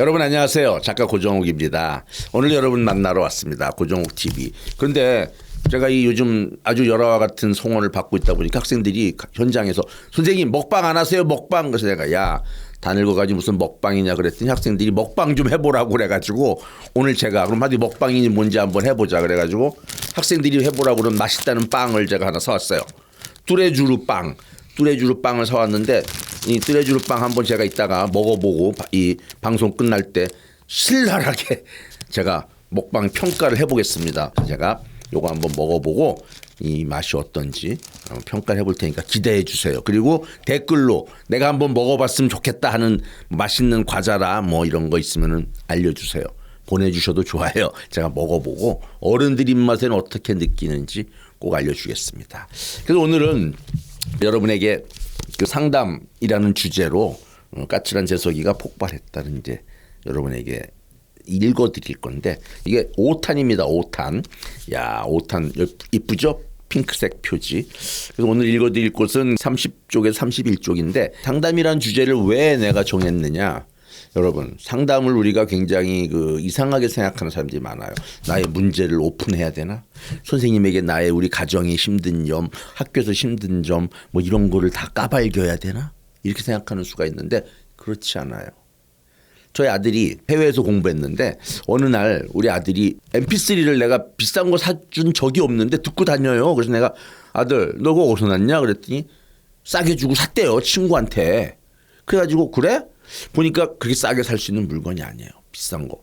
여러분 안녕하세요. 작가 고정욱입니다. 오늘 여러분 만나러 왔습니다. 고정욱 TV. 그런데 제가 이 요즘 아주 여러와 같은 송원을 받고 있다 보니까 학생들이 현장에서 선생님 먹방 안 하세요 먹방 그래서 내가 야다 늙어가지고 무슨 먹방이냐 그랬더니 학생들이 먹방 좀 해보라고 그래가지고 오늘 제가 그럼 하디 먹방이 뭔지 한번 해보자 그래가지고 학생들이 해보라고 그런 맛있다는 빵을 제가 하나 사왔어요. 뚜레주루 빵, 뚜레주루 빵을 사왔는데 이 뚜레주루 빵 한번 제가 이따가 먹어보고 이 방송 끝날 때 신랄하게 제가 먹방 평가를 해보겠습니다. 제가 요거 한번 먹어보고 이 맛이 어떤지 평가를 해볼 테니까 기대해 주세요. 그리고 댓글로 내가 한번 먹어봤으면 좋겠다 하는 맛있는 과자라 뭐 이런 거 있으면은 알려주세요. 보내주셔도 좋아요. 제가 먹어보고 어른들 입맛에는 어떻게 느끼는지 꼭 알려주겠습니다. 그래서 오늘은 여러분에게 그 상담이라는 주제로 어, 까칠한 재석이가 폭발했다는 이제 여러분에게 읽어드릴 건데 이게 5탄입니다. 5탄. 야 5탄 이쁘죠? 핑크색 표지. 그래서 오늘 읽어드릴 곳은 30쪽에서 31쪽인데 상담이란 주제를 왜 내가 정했느냐? 여러분 상담을 우리가 굉장히 그 이상하게 생각하는 사람들이 많아요. 나의 문제를 오픈해야 되나? 선생님에게 나의 우리 가정이 힘든 점, 학교에서 힘든 점, 뭐 이런 거를 다 까발겨야 되나? 이렇게 생각하는 수가 있는데 그렇지 않아요. 저희 아들이 해외에서 공부했는데 어느 날 우리 아들이 MP3를 내가 비싼 거 사준 적이 없는데 듣고 다녀요. 그래서 내가 아들 너 그거 어디서 났냐 그랬더니 싸게 주고 샀대요 친구한테. 그래가지고 그래? 보니까 그렇게 싸게 살 수 있는 물건이 아니에요. 비싼 거.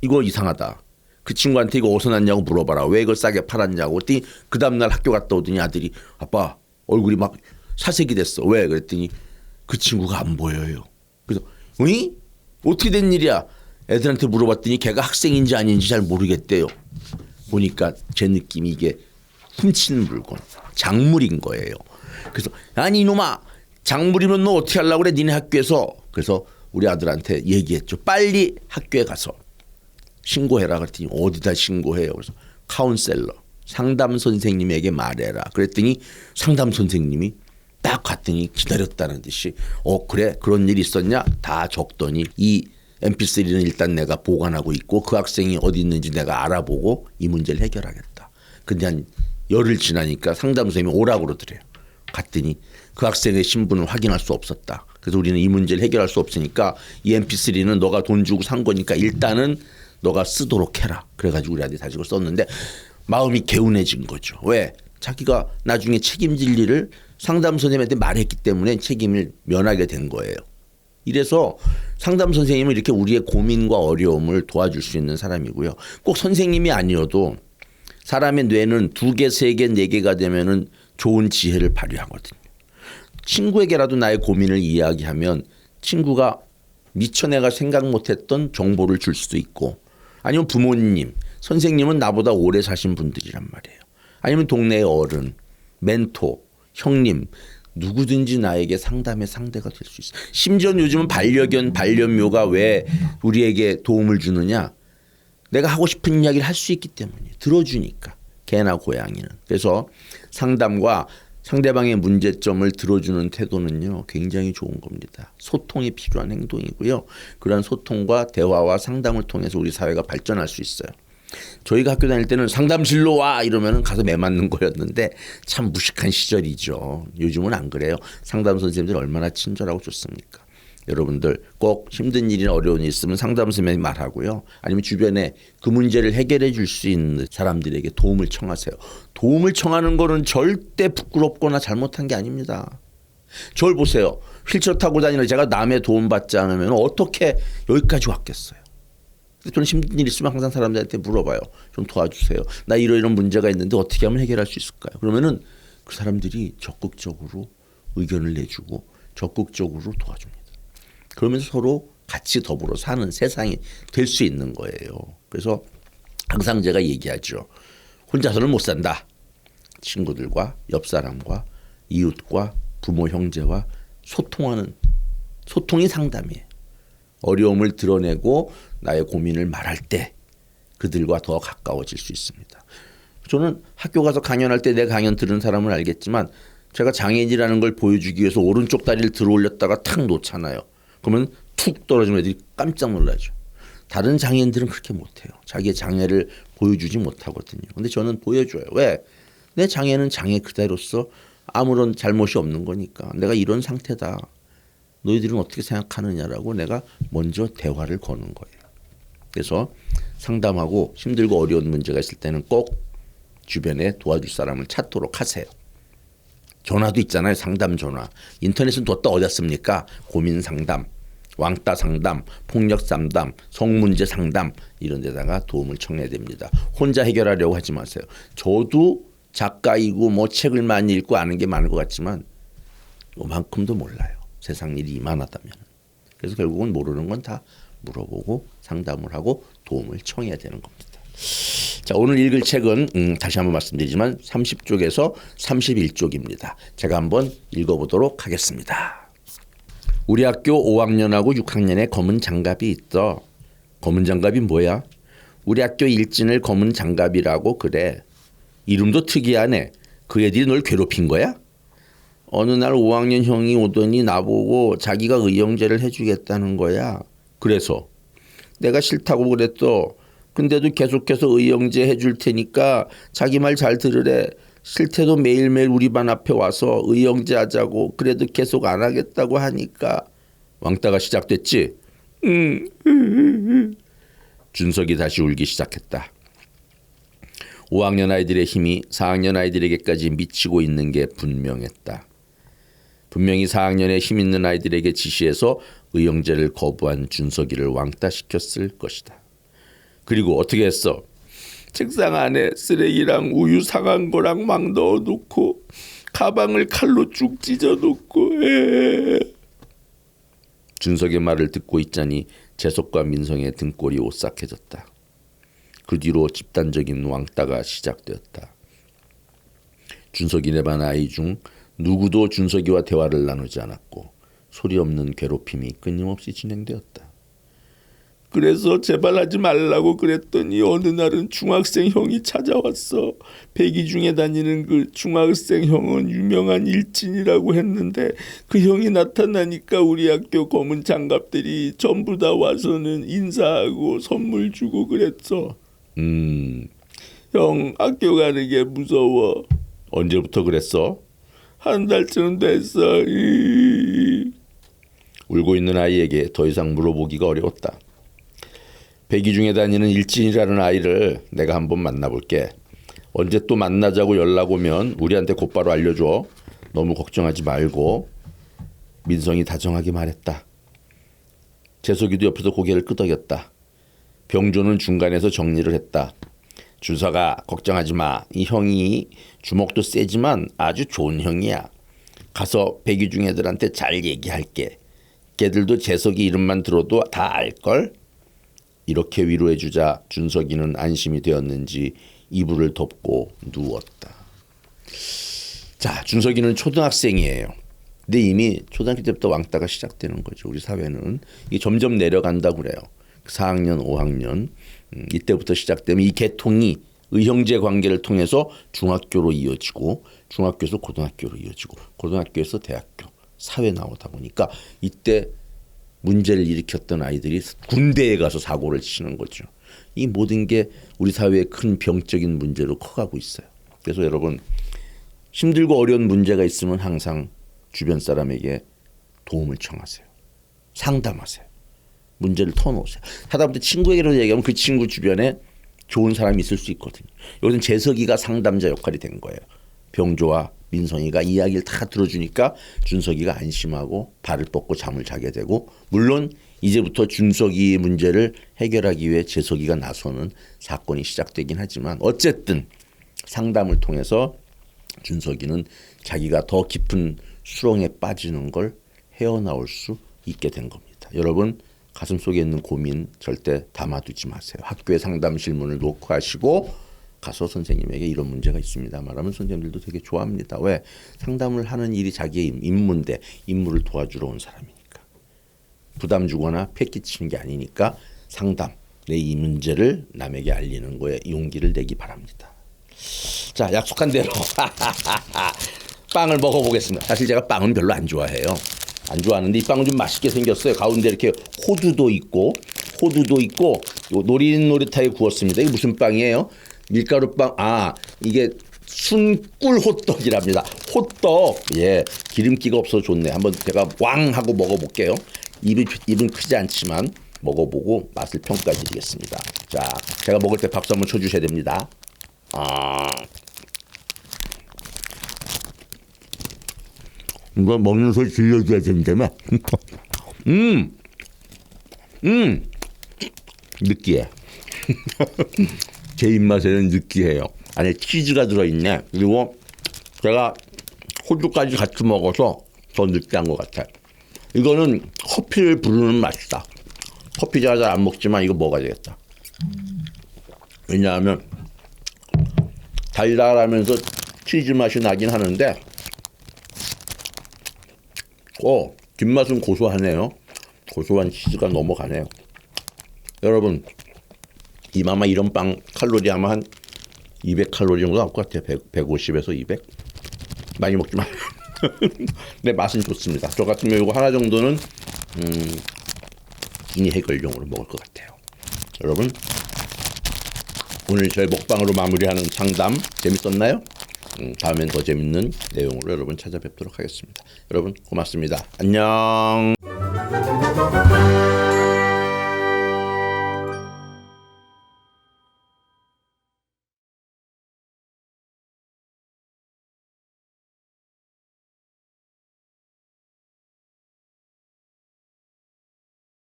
이거 이상하다. 그 친구한테 이거 어디서 났냐고 물어봐라. 왜 이걸 싸게 팔았냐고. 그 다음날 학교 갔다 오더니 아들이 아빠 얼굴이 막 사색이 됐어. 왜? 그랬더니 그 친구가 안 보여요. 그래서 어이? 어떻게 된 일이야? 애들한테 물어봤더니 걔가 학생인지 아닌지 잘 모르겠대요. 보니까 제 느낌이 이게 훔치는 물건, 작물인 거예요. 그래서 아니 이놈아 작물이면 너 어떻게 하려고 그래 니네 학교에서 그래서 우리 아들한테 얘기했죠. 빨리 학교에 가서 신고해라 그랬더니 어디다 신고해요. 그래서 카운셀러 상담 선생님에게 말해라. 그랬더니 상담 선생님이 딱 갔더니 기다렸다는 듯이 어 그래 그런 일이 있었냐 다 적더니 이 MP3는 일단 내가 보관하고 있고 그 학생이 어디 있는지 내가 알아보고 이 문제를 해결하겠다. 근데 한 열흘 지나니까 상담 선생님이 오라고 그러더래요. 갔더니 그 학생의 신분을 확인할 수 없었다. 그래서 우리는 이 문제를 해결할 수 없으니까 이 MP3는 너가 돈 주고 산 거니까 일단은 너가 쓰도록 해라. 그래가지고 우리 아들이 다시 그걸 썼는데 마음이 개운해진 거죠. 왜? 자기가 나중에 책임질 일을 상담 선생님한테 말했기 때문에 책임을 면하게 된 거예요. 이래서 상담 선생님은 이렇게 우리의 고민과 어려움을 도와줄 수 있는 사람이고요. 꼭 선생님이 아니어도 사람의 뇌는 두 개, 세 개, 네 개가 되면은 좋은 지혜를 발휘하거든요. 친구에게라도 나의 고민을 이야기하면 친구가 미처 내가 생각 못했던 정보를 줄 수도 있고 아니면 부모님, 선생님은 나보다 오래 사신 분들이란 말이에요. 아니면 동네의 어른, 멘토, 형님 누구든지 나에게 상담의 상대가 될 수 있어. 심지어 요즘은 반려견, 반려묘가 왜 우리에게 도움을 주느냐? 내가 하고 싶은 이야기를 할 수 있기 때문에 들어주니까 개나 고양이는. 그래서 상담과 상대방의 문제점을 들어주는 태도는요 굉장히 좋은 겁니다. 소통이 필요한 행동이고요. 그러한 소통과 대화와 상담을 통해서 우리 사회가 발전할 수 있어요. 저희가 학교 다닐 때는 상담실로 와 이러면은 가서 매 맞는 거였는데 참 무식한 시절이죠. 요즘은 안 그래요. 상담 선생님들 얼마나 친절하고 좋습니까? 여러분들 꼭 힘든 일이나 어려운 일 있으면 상담 선생님이 말하고요. 아니면 주변에 그 문제를 해결해 줄 수 있는 사람들에게 도움을 청하세요. 도움을 청하는 거는 절대 부끄럽거나 잘못한 게 아닙니다. 저를 보세요. 휠체어 타고 다니는 제가 남의 도움 받지 않으면 어떻게 여기까지 왔겠어요. 저는 힘든 일 있으면 항상 사람들한테 물어봐요. 좀 도와주세요. 나 이러이런 문제가 있는데 어떻게 하면 해결할 수 있을까요? 그러면은 그 사람들이 적극적으로 의견을 내주고 적극적으로 도와줍니다. 그러면서 서로 같이 더불어 사는 세상이 될 수 있는 거예요. 그래서 항상 제가 얘기하죠. 혼자서는 못 산다. 친구들과 옆 사람과 이웃과 부모 형제와 소통하는 소통이 상담이에요. 어려움을 드러내고 나의 고민을 말할 때 그들과 더 가까워질 수 있습니다. 저는 학교 가서 강연할 때 내 강연 들은 사람은 알겠지만 제가 장애인이라는 걸 보여주기 위해서 오른쪽 다리를 들어 올렸다가 탁 놓잖아요. 그러면 툭 떨어지면 애들이 깜짝 놀라죠. 다른 장애인들은 그렇게 못해요. 자기의 장애를 보여주지 못하거든요. 근데 저는 보여줘요. 왜? 내 장애는 장애 그대로서 아무런 잘못이 없는 거니까 내가 이런 상태다. 너희들은 어떻게 생각하느냐라고 내가 먼저 대화를 거는 거예요. 그래서 상담하고 힘들고 어려운 문제가 있을 때는 꼭 주변에 도와줄 사람을 찾도록 하세요. 전화도 있잖아요. 상담 전화. 인터넷은 뒀다 어딨습니까? 고민 상담, 왕따 상담, 폭력 상담, 성문제 상담 이런 데다가 도움을 청해야 됩니다. 혼자 해결하려고 하지 마세요. 저도 작가이고 뭐 책을 많이 읽고 아는 게 많은 것 같지만 요만큼도 몰라요. 세상 일이 이만하다면. 그래서 결국은 모르는 건 다 물어보고 상담을 하고 도움을 청해야 되는 겁니다. 자, 오늘 읽을 책은 음, 다시 한번 말씀드리지만 30쪽에서 31쪽입니다. 제가 한번 읽어보도록 하겠습니다. 우리 학교 5학년하고 6학년에 검은 장갑이 있어. 검은 장갑이 뭐야? 우리 학교 일진을 검은 장갑이라고 그래. 이름도 특이하네. 그 애들이 널 괴롭힌 거야? 어느 날 5학년 형이 오더니 나보고 자기가 의형제를 해주겠다는 거야. 그래서 내가 싫다고 그랬어. 근데도 계속해서 의형제 해줄 테니까 자기 말 잘 들으래. 싫대도 매일매일 우리 반 앞에 와서 의형제 하자고 그래도 계속 안 하겠다고 하니까 왕따가 시작됐지. 응. 준석이 다시 울기 시작했다. 5학년 아이들의 힘이 4학년 아이들에게까지 미치고 있는 게 분명했다. 분명히 4학년의 힘 있는 아이들에게 지시해서 의형제를 거부한 준석이를 왕따시켰을 것이다. 그리고 어떻게 했어? 책상 안에 쓰레기랑 우유 상한 거랑 막 넣어놓고 가방을 칼로 쭉 찢어놓고 에. 준석의 말을 듣고 있자니 재석과 민성의 등골이 오싹해졌다. 그 뒤로 집단적인 왕따가 시작되었다. 준석이네 반 아이 중 누구도 준석이와 대화를 나누지 않았고 소리 없는 괴롭힘이 끊임없이 진행되었다. 그래서 제발 하지 말라고 그랬더니 어느 날은 중학생 형이 찾아왔어. 백이 중에 다니는 그 중학생 형은 유명한 일진이라고 했는데 그 형이 나타나니까 우리 학교 검은 장갑들이 전부 다 와서는 인사하고 선물 주고 그랬어. 음, 형 학교 가는 게 무서워. 언제부터 그랬어? 한 달쯤 됐어. 이. 울고 있는 아이에게 더 이상 물어보기가 어려웠다. 백이 중에 다니는 일진이라는 아이를 내가 한번 만나볼게. 언제 또 만나자고 연락 오면 우리한테 곧바로 알려줘. 너무 걱정하지 말고. 민성이 다정하게 말했다. 재석이도 옆에서 고개를 끄덕였다. 병조는 중간에서 정리를 했다. 준서가 걱정하지 마. 이 형이 주먹도 세지만 아주 좋은 형이야. 가서 백이중 애들한테 잘 얘기할게. 걔들도 재석이 이름만 들어도 다 알걸? 이렇게 위로해 주자 준석이는 안심이 되었는지 이불을 덮고 누웠다. 자, 준석이는 초등학생이에요. 근데 이미 초등학교 때부터 왕따가 시작되는 거죠. 우리 사회는 이게 점점 내려간다 그래요. 4학년, 5학년 음, 이때부터 시작되면 이 계통이 의형제 관계를 통해서 중학교로 이어지고 중학교에서 고등학교로 이어지고 고등학교에서 대학교 사회 나오다 보니까 이때 문제를 일으켰던 아이들이 군대에 가서 사고를 치는 거죠. 이 모든 게 우리 사회의 큰 병적인 문제로 커가고 있어요. 그래서 여러분 힘들고 어려운 문제가 있으면 항상 주변 사람에게 도움을 청하세요. 상담하세요. 문제를 터놓으세요. 하다못해 친구에게로 얘기하면 그 친구 주변에 좋은 사람이 있을 수 있거든요. 여기는 재석이가 상담자 역할이 된 거예요. 병조와 민성이가 이야기를 다 들어주니까 준석이가 안심하고 발을 뻗고 잠을 자게 되고 물론 이제부터 준석이의 문제를 해결하기 위해 재석이가 나서는 사건이 시작되긴 하지만 어쨌든 상담을 통해서 준석이는 자기가 더 깊은 수렁에 빠지는 걸 헤어나올 수 있게 된 겁니다. 여러분 가슴 속에 있는 고민 절대 담아두지 마세요. 학교에 상담 실 문을 놓고 하시고 가서 선생님에게 이런 문제가 있습니다. 말하면 선생님들도 되게 좋아합니다. 왜? 상담을 하는 일이 자기의 임무인데 임무를 도와주러 온 사람이니까. 부담 주거나 패끼치는 게 아니니까 상담, 내 이 문제를 남에게 알리는 거에 용기를 내기 바랍니다. 자, 약속한 대로 빵을 먹어보겠습니다. 사실 제가 빵은 별로 안 좋아해요. 안 좋아하는데 이 빵은 좀 맛있게 생겼어요. 가운데 이렇게 호두도 있고 호두도 있고 요 노릇노릇하게 구웠습니다. 이게 무슨 빵이에요? 밀가루 빵. 아 이게 순꿀 호떡이랍니다. 호떡. 예. 기름기가 없어서 좋네. 한번 제가 왕 하고 먹어볼게요. 입이 입은 크지 않지만 먹어보고 맛을 평가드리겠습니다. 자, 제가 먹을 때 박수 한번 쳐주셔야 됩니다. 아. 이거 먹는 소리 들려줘야 된다며. 음, 음, 느끼해. 제 입맛에는 느끼해요. 안에 치즈가 들어있네. 그리고 제가 호두까지 같이 먹어서 더 느끼한 것 같아요. 이거는 커피를 부르는 맛이다. 커피 잘안 먹지만 이거 먹어야 되겠다. 왜냐하면 달달하면서 치즈 맛이 나긴 하는데 어, 뒷맛은 고소하네요. 고소한 치즈가 넘어가네요. 여러분, 이마마 이런 빵 칼로리 아마 한 200칼로리 정도 나올 것 같아요. 100, 150에서 200. 많이 먹지 마요. 네, 맛은 좋습니다. 저 같으면 이거 하나 정도는 음, 기니 해결용으로 먹을 것 같아요. 여러분, 오늘 저희 먹방으로 마무리하는 상담 재밌었나요? 음, 다음엔 더 재밌는 내용으로 여러분 찾아뵙도록 하겠습니다. 여러분 고맙습니다. 안녕.